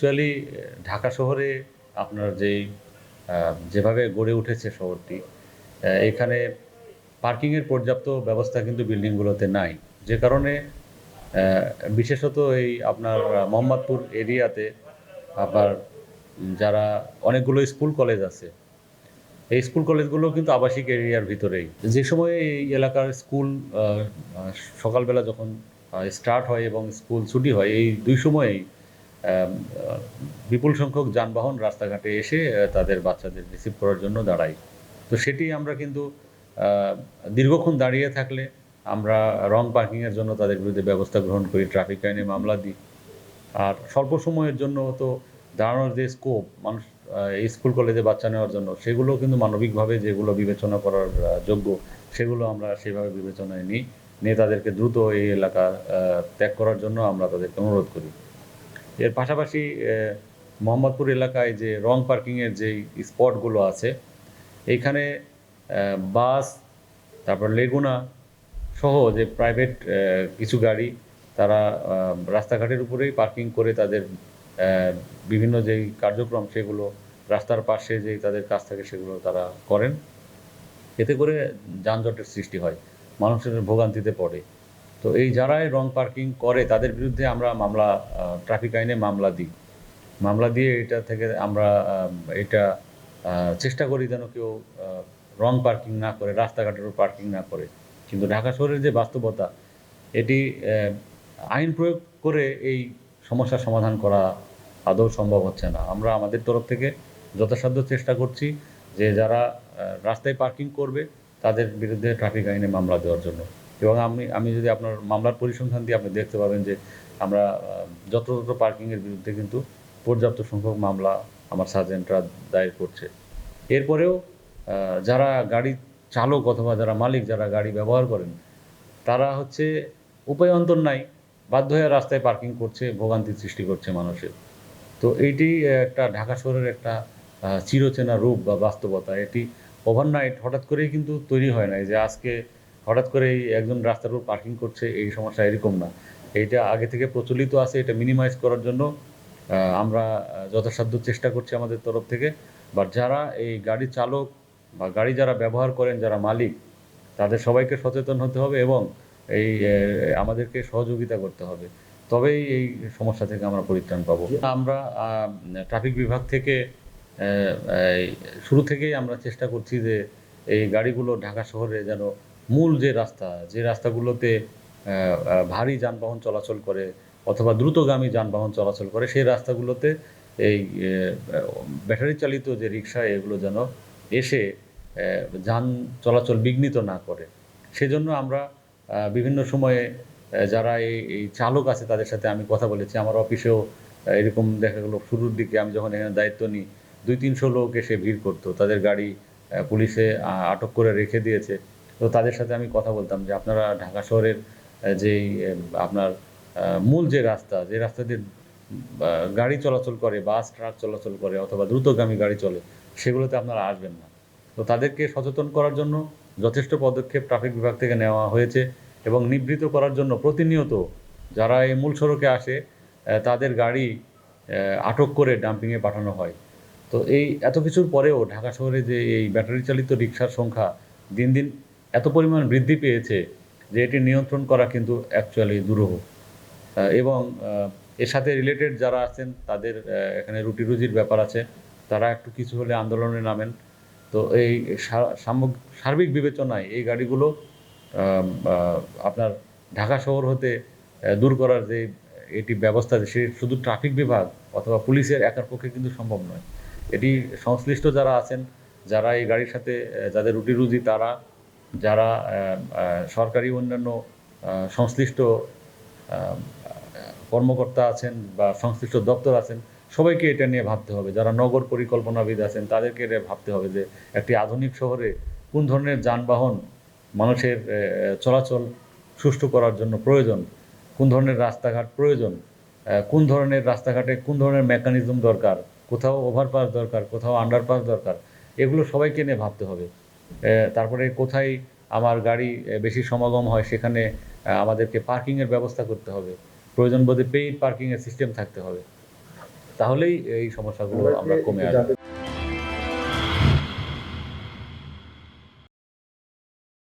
Actually Dhaka শহরে আপনার যেই যেভাবে গড়ে উঠেছে শহরটি এখানে পার্কিংয়ের পর্যাপ্ত ব্যবস্থা কিন্তু বিল্ডিংগুলোতে নাই। যে কারণে বিশেষত এই আপনার মোহাম্মদপুর এরিয়াতে আবার যারা অনেকগুলো স্কুল কলেজ আছে, এই স্কুল কলেজগুলো কিন্তু আবাসিক এরিয়ার ভিতরেই। যে সময়ে এই এলাকার স্কুল সকালবেলা যখন স্টার্ট হয় এবং স্কুল ছুটি হয়, এই দুই সময়েই বিপুল সংখ্যক যানবাহন রাস্তাঘাটে এসে তাদের বাচ্চাদের রিসিভ করার জন্য দাঁড়ায়। তো সেটি আমরা কিন্তু দীর্ঘক্ষণ দাঁড়িয়ে থাকলে আমরা রং পার্কিংয়ের জন্য তাদের বিরুদ্ধে ব্যবস্থা গ্রহণ করি ট্রাফিক আইনে মামলা দিই। আর স্বল্প সময়ের জন্য তো দাঁড়ানোর যে স্কোপ মানুষ স্কুল, কলেজে বাচ্চা নেওয়ার জন্য, সেগুলো কিন্তু মানবিকভাবে যেগুলো বিবেচনা করার যোগ্য, সেগুলো আমরা সেভাবে বিবেচনায় নিই। নিয়ে তাদেরকে দ্রুত এই এলাকা ত্যাগ করার জন্য আমরা তাদেরকে অনুরোধ করি। এর পাশাপাশি মোহাম্মদপুর এলাকায় যে রং পার্কিংয়ের যে স্পটগুলো আছে এইখানে বাস, তারপর লেগুনা সহ যে প্রাইভেট কিছু গাড়ি তারা রাস্তাঘাটের উপরেই পার্কিং করে তাদের বিভিন্ন যেই কার্যক্রম সেগুলো, রাস্তার পাশে যেই তাদের কাজ থাকে সেগুলো তারা করেন। এতে করে যানজটের সৃষ্টি হয়, মানুষের ভোগান্তিতে পড়ে। তো এই যারাই রং পার্কিং করে, তাদের বিরুদ্ধে আমরা মামলা ট্রাফিক আইনে মামলা দিই। মামলা দিয়ে এটা থেকে আমরা এটা চেষ্টা করি যেন কেউ রং পার্কিং না করে, রাস্তাঘাটের পার্কিং না করে। কিন্তু ঢাকা শহরের যে বাস্তবতা, এটি আইন প্রয়োগ করে এই সমস্যার সমাধান করা আদৌ সম্ভব হচ্ছে না। আমরা আমাদের তরফ থেকে যথাসাধ্য চেষ্টা করছি যে যারা রাস্তায় পার্কিং করবে, তাদের বিরুদ্ধে ট্রাফিক আইনে মামলা দেওয়ার জন্য। এবং আমি আমি যদি আপনার মামলার পরিসংখ্যান দিয়ে আপনি দেখতে পাবেন যে আমরা যত্রতত্র পার্কিংয়ের বিরুদ্ধে কিন্তু পর্যাপ্ত সংখ্যক মামলা আমার সার্জেন্টরা দায়ের করছে। এরপরেও যারা গাড়ি চালক অথবা যারা মালিক, যারা গাড়ি ব্যবহার করেন, তারা হচ্ছে উপায় অন্তর নাই, বাধ্য হয়ে রাস্তায় পার্কিং করছে, ভোগান্তি সৃষ্টি করছে মানুষের। তো এইটি একটা ঢাকা শহরের একটা চিরচেনা রূপ বা বাস্তবতা। এটি ওভারনাইট হঠাৎ করেই কিন্তু তৈরি হয় নাই যে আজকে হঠাৎ করেই একজন রাস্তার উপর পার্কিং করছে, এই সমস্যা এরকম না। এইটা আগে থেকে প্রচলিত আছে, এটা মিনিমাইজ করার জন্য আমরা যথাসাধ্য চেষ্টা করছি আমাদের তরফ থেকে। বা যারা এই গাড়ি চালক বা গাড়ি যারা ব্যবহার করেন, যারা মালিক, তাদের সবাইকে সচেতন হতে হবে এবং এই আমাদেরকে সহযোগিতা করতে হবে। তবেই এই সমস্যা থেকে আমরা পরিত্রাণ পাবো। আমরা ট্রাফিক বিভাগ থেকে শুরু থেকেই আমরা চেষ্টা করছি যে এই গাড়িগুলো ঢাকা শহরে যেন মূল যে রাস্তা, যে রাস্তাগুলোতে ভারী যানবাহন চলাচল করে অথবা দ্রুতগামী যানবাহন চলাচল করে, সেই রাস্তাগুলোতে এই ব্যাটারি চালিত যে রিক্সা এগুলো যেন এসে যান চলাচল বিঘ্নিত না করে। সেজন্য আমরা বিভিন্ন সময়ে যারা এই এই চালক আছে তাদের সাথে আমি কথা বলেছি। আমার অফিসেও এরকম দেখা গেলো শুরুর দিকে আমি যখন এখানে দায়িত্ব নিই, দুই তিনশো লোক এসে ভিড় করতো। তাদের গাড়ি পুলিশে আটক করে রেখে দিয়েছে। তো তাদের সাথে আমি কথা বলতাম যে আপনারা ঢাকা শহরের যেই আপনার মূল যে রাস্তা যে রাস্তা দিয়ে গাড়ি চলাচল করে, বাস, ট্রাক চলাচল করে অথবা দ্রুতগামী গাড়ি চলে, সেগুলোতে আপনারা আসবেন না। তো তাদেরকে সচেতন করার জন্য যথেষ্ট পদক্ষেপ ট্রাফিক বিভাগ থেকে নেওয়া হয়েছে এবং নিবৃত করার জন্য প্রতিনিয়ত যারা এই মূল সড়কে আসে তাদের গাড়ি আটক করে ডাম্পিংয়ে পাঠানো হয়। তো এই এত কিছুর পরেও ঢাকা শহরে যে এই ব্যাটারি চালিত রিক্সার সংখ্যা দিন দিন এত পরিমাণ বৃদ্ধি পেয়েছে যে এটি নিয়ন্ত্রণ করা কিন্তু অ্যাকচুয়ালি দুরূহ। এবং এর সাথে রিলেটেড যারা আছেন, তাদের এখানে রুটি রুজির ব্যাপার আছে, তারা একটু কিছু হলে আন্দোলনে নামেন। তো এই সার্বিক বিবেচনায় এই গাড়িগুলো আপনার ঢাকা শহর হতে দূর করার যে এটি ব্যবস্থা, সে শুধু ট্রাফিক বিভাগ অথবা পুলিশের একার পক্ষে কিন্তু সম্ভব নয়। এটি সংশ্লিষ্ট যারা আছেন, যারা এই গাড়ির সাথে যাদের রুটি রুজি তারা যারা সরকারি অন্যান্য সংশ্লিষ্ট কর্মকর্তা আছেন বা সংশ্লিষ্ট দপ্তর আছেন, সবাইকে এটা নিয়ে ভাবতে হবে। যারা নগর পরিকল্পনাবিদ আছেন, তাদেরকে এটা ভাবতে হবে যে একটি আধুনিক শহরে কোন ধরনের যানবাহন মানুষের চলাচল সুষ্ঠু করার জন্য প্রয়োজন, কোন ধরনের রাস্তাঘাট প্রয়োজন কোন ধরনের রাস্তাঘাটে কোন ধরনের মেকানিজম দরকার, কোথাও ওভারপাস দরকার, কোথাও আন্ডারপাস দরকার, এগুলো সবাইকে নিয়ে ভাবতে হবে। তারপরে কোথায় আমার গাড়ি বেশি সমাগম হয় সেখানে আমাদেরকে পার্কিংয়ের ব্যবস্থা করতে হবে। প্রয়োজন বোধে পেইড পার্কিংয়ের সিস্টেম থাকতে হবে। তাহলেই এই সমস্যাগুলো আমরা কমে আসবে।